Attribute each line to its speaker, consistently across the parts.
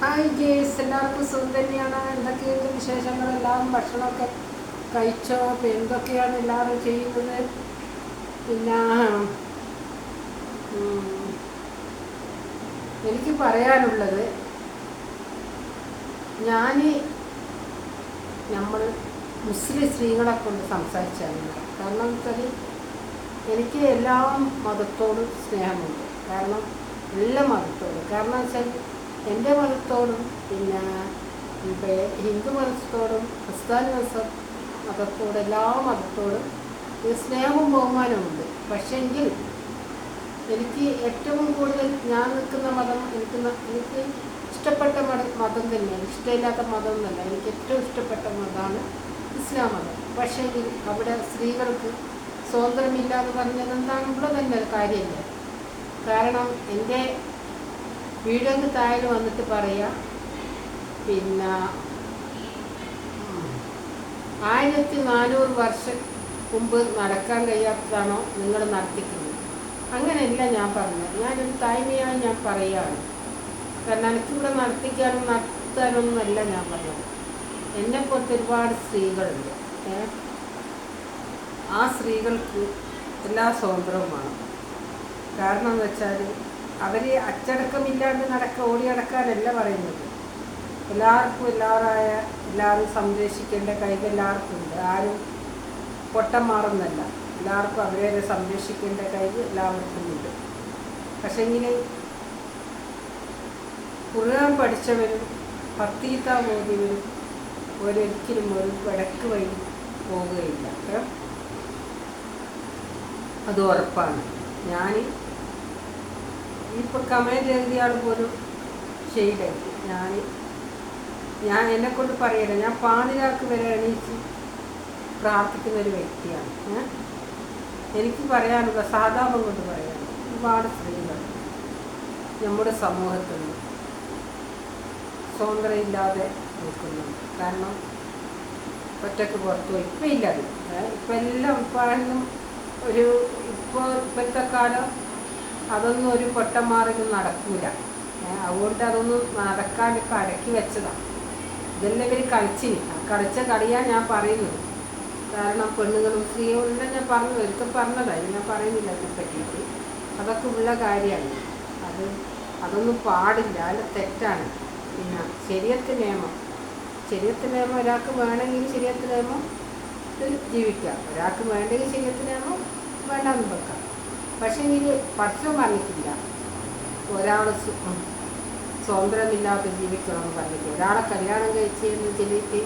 Speaker 1: Hi guys എല്ലാവർക്കും സുഖം തന്നെയാണ്. എന്തൊക്കെയുണ്ട് വിശേഷങ്ങൾ? എല്ലാവരും ഭക്ഷണമൊക്കെ കഴിച്ചോ? ഇപ്പം എന്തൊക്കെയാണ് എല്ലാവരും ചെയ്യുന്നത്? പിന്നെ എനിക്ക് പറയാനുള്ളത് ഞാൻ നമ്മൾ മുസ്ലിം സ്ത്രീകളെ കൊണ്ട് സംസാരിച്ചാണ്. കാരണം വെച്ചാൽ എനിക്ക് എല്ലാ മതത്തോടും സ്നേഹമുണ്ട്. കാരണം എല്ലാ മതത്തോടും. കാരണം വെച്ചാൽ എന്റെ മതത്തോടും പിന്നെ ഹിന്ദു മതത്തോടും ക്രിസ്ത്യാനി മത മതത്തോടും എല്ലാ മതത്തോടും ഈ സ്നേഹവും ബഹുമാനമുണ്ട് പക്ഷെങ്കിൽ എനിക്ക് ഏറ്റവും കൂടുതൽ ഞാൻ നിൽക്കുന്ന മതം എനിക്ക് എനിക്ക് ഇഷ്ടപ്പെട്ട മത തന്നെയാണ്. ഇഷ്ടമില്ലാത്ത മതം എന്നല്ല. എനിക്ക് ഏറ്റവും ഇഷ്ടപ്പെട്ട മതമാണ് ഇസ്ലാം മതം. പക്ഷേ അവിടെ സ്ത്രീകൾക്ക് സ്വാതന്ത്ര്യമില്ല എന്ന് പറഞ്ഞത് എന്താണ്? ഇവിടെ തന്നെ കാര്യമില്ല. കാരണം എന്റെ വീടിന് താഴെ വന്നിട്ട് പറയാ. പിന്നെ ആയിരത്തി നാനൂറ് വർഷം മുമ്പ് നടക്കാൻ കഴിയാത്തതാണോ നിങ്ങൾ നടത്തിക്കുന്നത്? അങ്ങനെയല്ല ഞാൻ പറഞ്ഞത്. ഞാനൊരു തായ്മയായി ഞാൻ പറയുകയാണ്. കാരണം എനിക്കിവിടെ നടത്തിക്കാനും നടത്താനൊന്നുമല്ല ഞാൻ പറഞ്ഞത് എന്നെ പോലത്തെ ഒരുപാട് സ്ത്രീകളുണ്ട്? ആ സ്ത്രീകൾക്ക് എല്ലാ സ്വതന്ത്രവുമാണ് കാരണം എന്ന് വെച്ചാൽ അവർ അച്ചടക്കമില്ലാണ്ട് നടക്ക ഓടി നടക്കാനല്ല പറയുന്നത്. എല്ലാവർക്കും എല്ലാവരായ എല്ലാവരും സംരക്ഷിക്കേണ്ട കൈകൾ എല്ലാവർക്കും ഉണ്ട്. ആരും പൊട്ടം മാറുന്നല്ല എല്ലാവർക്കും അവരെ സംരക്ഷിക്കേണ്ട കൈകൾ എല്ലാവർക്കും ഉണ്ട്. പക്ഷെങ്കിൽ ഖുർആൻ പഠിച്ചവരും ഭക്തിഗീത പോകുന്നവരും ഒരിക്കലും ഒരു വടക്ക് വഴി അത്ര അത് ഉറപ്പാണ്. ഞാൻ ഇപ്പോൾ കമന്റ് എഴുതിയ ആൾ പോലും ഷെയ്ഡായി ഞാൻ ഞാൻ എന്നെ കൊണ്ട് പറയല ഞാൻ പാതിരാക്ക് വരെ എണീച്ച് പ്രാർത്ഥിക്കുന്ന ഒരു വ്യക്തിയാണ്? എനിക്ക് പറയാനുള്ള സാധാരണ കൊണ്ട് പറയാൻ ഒരുപാട് സ്ത്രീകൾ നമ്മുടെ സമൂഹത്തിൽ സ്വാതന്ത്ര്യം ഇല്ലാതെ നിൽക്കുന്നുണ്ട്. കാരണം ഒറ്റയ്ക്ക് പുറത്തു പോയി. ഇപ്പം ഇല്ല ഇപ്പം എല്ലാം ഇപ്പം ഒരു ഇപ്പോൾ ഇപ്പോഴത്തെ കാലം അതൊന്നും ഒരു പൊട്ടന്മാരൊന്നും നടക്കൂല. അതുകൊണ്ട് അതൊന്നും നടക്കാണ്ട് ഇപ്പം അടക്കി വെച്ചതാണ് ഇതെല്ലാം ഇവർ കളിച്ചിന്. കളിച്ച കളിയാണ് ഞാൻ പറയുന്നത്. കാരണം പെണ്ണുങ്ങളും സ്ത്രീകളും എല്ലാം ഞാൻ പറഞ്ഞു ഒരിക്കൽ പറഞ്ഞതായി ഞാൻ പറയുന്നില്ല അതിനെ പറ്റിയിട്ട്. അതൊക്കെ ഉള്ള കാര്യമാണ്. അത് അതൊന്നും പാടില്ല. അല്ല തെറ്റാണ്. പിന്നെ ശരിയത്ത് നിയമം. ശരിയത്ത് നിയമം ഒരാൾക്ക് വേണമെങ്കിൽ ശരിയത്ത് നിയമം ജീവിക്കാം. ഒരാൾക്ക് വേണ്ടെങ്കിൽ ശരിയത്ത് നിയമം വേണ്ടാന്ന് വെക്കാം. പക്ഷേ എങ്കിൽ പക്ഷം പറഞ്ഞിട്ടില്ല ഒരാൾ സ്വാതന്ത്ര്യമില്ലാതെ ജീവിക്കണമെന്ന് പറഞ്ഞിട്ട് ഒരാളെ കല്യാണം കഴിച്ചെന്ന് ചൊല്ലിയിട്ട്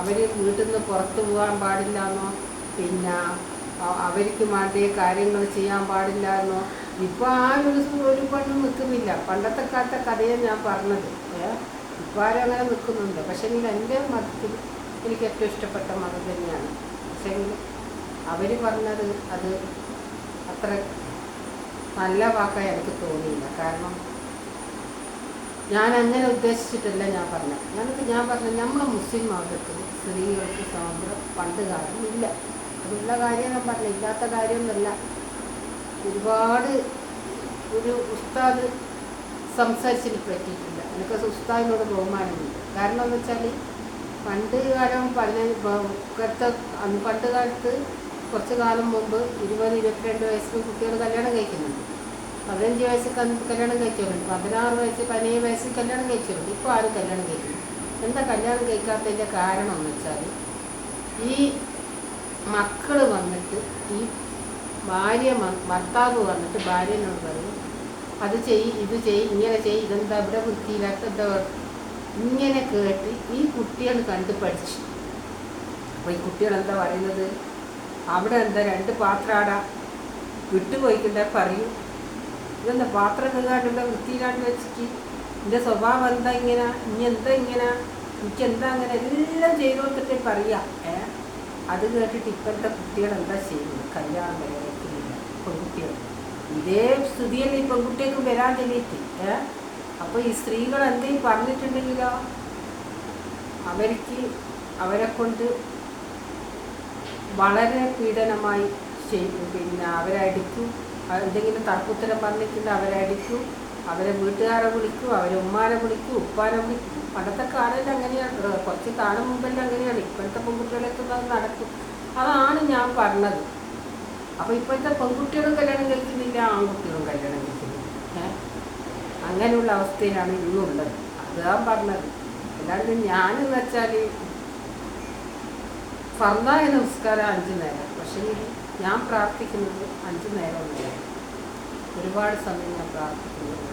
Speaker 1: അവർ വീട്ടിൽ നിന്ന് പുറത്തു പോകാൻ പാടില്ല എന്നോ പിന്നെ അവർക്ക് വേണ്ടിയ കാര്യങ്ങൾ ചെയ്യാൻ പാടില്ല എന്നോ ഇപ്പോൾ ആ ഒരു പെണ്ണും നിൽക്കുന്നില്ല പണ്ടത്തെ കാലത്തെ കഥയാണ് ഞാൻ പറഞ്ഞത്. ഇപ്പോൾ ആരും അങ്ങനെ നിൽക്കുന്നുണ്ട് പക്ഷേ എങ്കിൽ എന്റെ മതത്തിൽ എനിക്ക് ഏറ്റവും ഇഷ്ടപ്പെട്ട മതം തന്നെയാണ്. പക്ഷേ അവർ പറഞ്ഞത് അത് അത്ര നല്ല വാക്കായി എനിക്ക് തോന്നിയില്ല. കാരണം ഞാൻ അങ്ങനെ ഉദ്ദേശിച്ചിട്ടല്ല ഞാൻ പറഞ്ഞത്. ഞാനിപ്പോൾ ഞാൻ പറഞ്ഞത് നമ്മുടെ മുസ്ലിം മതത്തിൽ സ്ത്രീകൾക്ക് സ്വാതന്ത്ര്യം പണ്ട് കാലം ഇല്ല. അതുള്ള കാര്യം ഞാൻ പറഞ്ഞത് ഇല്ലാത്ത കാര്യമൊന്നുമല്ല. ഒരുപാട് ഒരു ഉസ്താദ് സംസാരിച്ചതിന് പറ്റിയിട്ടില്ല. എനിക്ക് ഉസ്താദിനോട് ബഹുമാനമുണ്ട്. കാരണം എന്ന് വെച്ചാൽ പണ്ട് കാലം അന്ന് പണ്ട് കാലത്ത് കുറച്ച് കാലം മുമ്പ് ഇരുപത് ഇരുപത്തിരണ്ട് വയസ്സിൽ കുട്ടികൾ കല്യാണം കഴിക്കുന്നുണ്ട്. പതിനഞ്ച് വയസ്സിൽ കൽ- കല്യാണം കഴിച്ചവരുണ്ട്. പതിനാറ് വയസ്സ് പതിനേഴ് വയസ്സിൽ കല്യാണം കഴിച്ചവരുണ്ട്. ഇപ്പോൾ ആരും കല്യാണം കഴിക്കുന്നു എന്താ കല്യാണം കഴിക്കാത്തതിന്റെ കാരണം എന്ന് വെച്ചാൽ ഈ മക്കൾ വന്നിട്ട് ഈ ഭാര്യ ഭർത്താവ് വന്നിട്ട് ഭാര്യനോട് പറയും അത് ചെയ് ഇത് ചെയ് ഇങ്ങനെ ചെയ് ഇതെന്താ ഇവിടെ വൃത്തിയില്ലാത്ത എന്താ ഇങ്ങനെ കേട്ട് ഈ കുട്ടികൾ കണ്ട് പഠിച്ചു. അപ്പോൾ ഈ കുട്ടികൾ എന്താ പറയുന്നത്? അവിടെ എന്താ രണ്ട് പാത്രാടാ? വിട്ടുപോയിക്കണ്ടേ പറയൂ. ഇതെന്താ പാത്രം കഴുകാണ്ടുള്ള വൃത്തിയിലാണ്ട് വെച്ചിട്ട്? എന്റെ സ്വഭാവം എന്താ ഇങ്ങനെ? ഇനി എന്താ ഇങ്ങനെ? എനിക്ക് എന്താ അങ്ങനെ? എല്ലാം ചെയ്തു കൊടുത്തിട്ടേ പറയാം. ഏ? അത് കേട്ടിട്ട് ഇപ്പോഴത്തെ കുട്ടികൾ എന്താ ചെയ്യുന്നത്? കല്യാണം വരെ കഴിക്കുന്നില്ല പെൺകുട്ടികൾ. ഇതേ സ്ഥിതിയല്ലേ ഈ പെൺകുട്ടികൾക്ക് വരാൻ തന്നെയിട്ട് ഏ? അപ്പോൾ ഈ സ്ത്രീകൾ എന്തെങ്കിലും പറഞ്ഞിട്ടുണ്ടെങ്കിലോ? അവർക്ക് അവരെ കൊണ്ട് വളരെ പീഡനമായി പിന്നെ അവരടിക്കും എന്തെങ്കിലും തർക്കുത്തരം പറഞ്ഞിട്ടുണ്ട് അവരടിക്കും അവരെ വീട്ടുകാരെ വിളിക്കും അവരെ ഉമ്മാനെ വിളിക്കും ഉപ്പാനെ വിളിക്കും. പണ്ടത്തെ കാലത്ത് അങ്ങനെയാണ് കുറച്ച് കാലം മുമ്പെല്ലാം അങ്ങനെയാണ്. ഇപ്പോഴത്തെ പെൺകുട്ടികളൊക്കെ അത് നടക്കും. അതാണ് ഞാൻ പറഞ്ഞത്. അപ്പോൾ ഇപ്പോഴത്തെ പെൺകുട്ടികളും കല്യാണം കഴിക്കുന്നില്ല ആൺകുട്ടികളും കല്യാണം കഴിക്കുന്നില്ല? അങ്ങനെയുള്ള അവസ്ഥയിലാണ് ഇന്നുള്ളത്. അതാണ് പറഞ്ഞത്. അല്ലാണ്ട് ഞാനെന്ന് വെച്ചാൽ ഫർദായ നമസ്കാരം അഞ്ച് നേരം പക്ഷേ ഞാൻ പ്രാർത്ഥിക്കുന്നത് അഞ്ച് നേരമൊന്നുമില്ല ഒരുപാട് സമയം ഞാൻ പ്രാർത്ഥിക്കുന്നത്.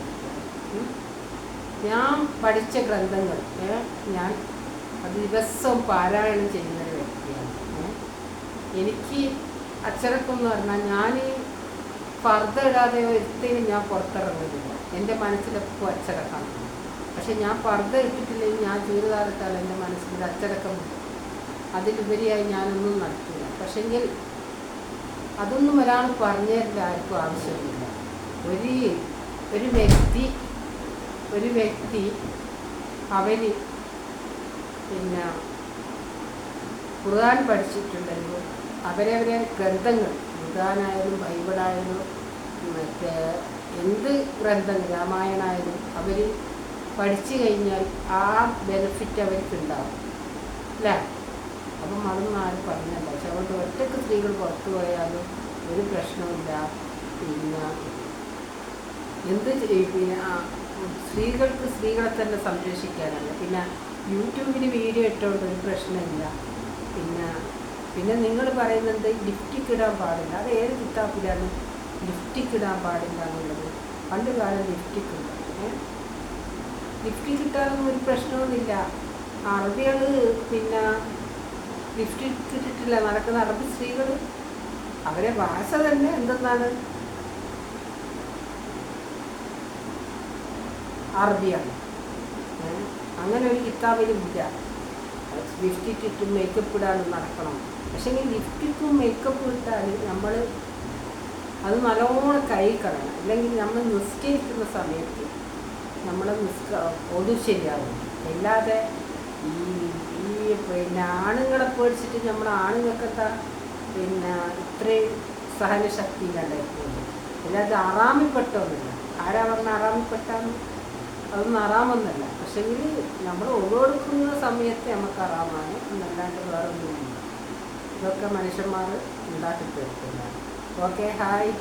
Speaker 1: ഞാൻ പഠിച്ച ഗ്രന്ഥങ്ങൾ ഞാൻ അത് ദിവസവും പാരായണം ചെയ്യുന്ന ഒരു വ്യക്തിയാണ്. എനിക്ക് അച്ചടക്കം എന്ന് പറഞ്ഞാൽ ഞാൻ ഫർദ ഇടാതെ ഒരിക്കലും ഞാൻ പുറത്തിറങ്ങുന്നില്ല എന്റെ മനസ്സിലെപ്പോൾ അച്ചടക്കമാണ് പക്ഷെ ഞാൻ ഫർദ ഇട്ടിട്ടില്ലെങ്കിൽ ഞാൻ ജീവിതകാലത്താൽ എന്റെ മനസ്സിന്റെ അച്ചടക്കം. അതിലുപരിയായി ഞാനൊന്നും നടത്തില്ല പക്ഷെങ്കിൽ അതൊന്നും ഒരാൾ പറഞ്ഞതിന്റെ ആർക്കും ആവശ്യമില്ല. ഒരു ഒരു വ്യക്തി ഒരു വ്യക്തി അവർ പിന്നെ ഖുർആൻ പഠിച്ചിട്ടുണ്ടെങ്കിൽ അവരവരെ ഗ്രന്ഥങ്ങൾ ഖുർആനായാലും ബൈബിളായാലും മറ്റേ എന്ത് ഗ്രന്ഥം രാമായണമായാലും അവർ പഠിച്ചു കഴിഞ്ഞാൽ ആ ബെനിഫിറ്റ് അവർക്ക് ഉണ്ടാവും. അല്ലേ? അപ്പം അതൊന്നും ആരും പറഞ്ഞല്ല. പക്ഷെ അതുകൊണ്ട് ഒറ്റയ്ക്ക് സ്ത്രീകൾ പുറത്തു പോയാലും ഒരു പ്രശ്നമില്ല പിന്നെ എന്ത് പിന്നെ സ്ത്രീകൾക്ക് സ്ത്രീകളെ തന്നെ സംരക്ഷിക്കാനല്ല. പിന്നെ യൂട്യൂബിൽ വീഡിയോ ഇട്ടുകൊണ്ട് ഒരു പ്രശ്നമില്ല. പിന്നെ പിന്നെ നിങ്ങൾ പറയുന്നത് ലിഫ്റ്റിക്ക് ഇടാൻ പാടില്ല. അത് ഏത് കിട്ടാപ്പിലാണ് ലിഫ്റ്റിക്ക് ഇടാൻ പാടില്ല എന്നുള്ളത്? പണ്ട് കാലം ലിഫ്റ്റിക്ക് ഉണ്ട് ലിഫ്റ്റിക്ക് ഒരു പ്രശ്നമൊന്നുമില്ല അറബികൾ പിന്നെ ലിഫ്റ്റിക്ക് ഇട്ടിട്ടില്ല. നടക്കുന്ന അറബ് സ്ത്രീകൾ. അവരെ ഭാഷ തന്നെ എന്തെന്നാണ്? അറബിയാണ്? അങ്ങനെ ഒരു കിതാബിലും ഇല്ല. ലിഫ്റ്റിക്ക് ഇട്ടിട്ടും മേക്കപ്പ് ഇടാനും നടക്കണം. പക്ഷേ ഈ ലിഫ്റ്റിക്കും മേക്കപ്പ് ഇട്ടാൽ നമ്മൾ അത് നല്ലോണം കൈ കളയണം അല്ലെങ്കിൽ നമ്മൾ നിസ്കരിക്കുന്ന സമയത്ത് നമ്മൾ നിസ്ക ഒതു ശരിയാവും അല്ലാതെ ഈ പിന്നെ ആണുങ്ങളെ പേടിച്ചിട്ട് നമ്മൾ ആണുങ്ങൾക്കെന്താ പിന്നെ ഇത്രയും സഹനശക്തി ഇല്ലാണ്ടായിപ്പോകുന്നു അല്ലാതെ അറാമിപ്പെട്ടൊന്നുമില്ല ആരാ പറഞ്ഞ അറാമിപ്പെട്ടാന്ന് അതൊന്നും അറാമൊന്നല്ല പക്ഷെങ്കിൽ നമ്മൾ ഒഴിവെടുക്കുന്ന സമയത്ത് നമുക്ക് അറാമാണ് എന്നല്ലാണ്ട് വേറെ ഒന്നുമില്ല ഇതൊക്കെ മനുഷ്യന്മാർ ഉണ്ടാക്കി തീർക്കുന്നതാണ് ഓക്കെ ഹായ്.